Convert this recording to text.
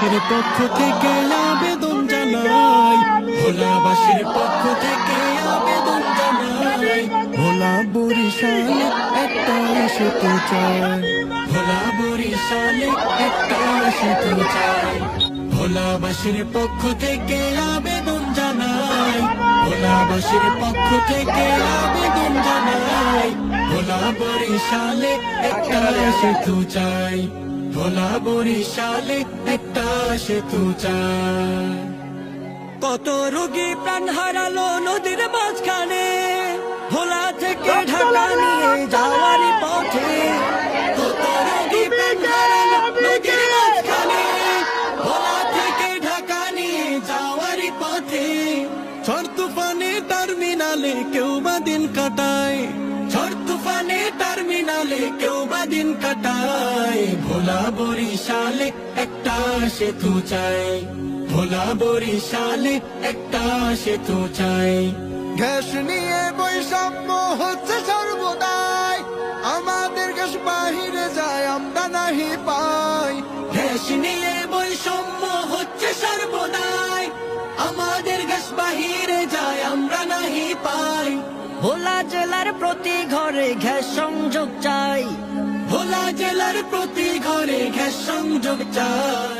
ভোলাবাসীর পক্ষ থেকে আবেদন জানাই। ভোলাবাসীর পক্ষ থেকে আবেদন জানাই। ভোলা বরিশালে একটা সেতু চাই। ভোলা বরিশালে একটা সেতু চাই। ভোলাবাসীর পক্ষ থেকে আবেদন জানাই। ভোলাবাসীর পক্ষ থেকে আবেদন জানাই। ভোলা বরিশালে একটা সেতু চাই। ভোলা বরিশালে একটা সেতু কত রোগী প্রাণ হারালো নদীর মাঝখানে ভোলা থেকে ঢাকা নিয়ে যাওয়ার পথে কত রোগী প্রাণ হারালো নদীর মাঝখানে ভোলা থেকে ঢাকা নিয়ে যাওয়ার পথে। ঝড় তুফানে টার্মিনালে কেউ বা দিন কাটায়। কেউ বা দিন কাটায়। ভোলা বরিশালে একটা সেতু চাই। ভোলা বরিশালে একটা সেতু চাই। গ্যাস নিয়ে বৈষম্য হচ্ছে সর্বদাই। আমাদের গ্যাস বাহিরে যায়, আমরা নাহি পাই। ভোলা জেলার প্রতি ঘরে গ্যাস সংযোগ চাই। ভোলা জেলার প্রতি ঘরে গ্যাস সংযোগ চাই।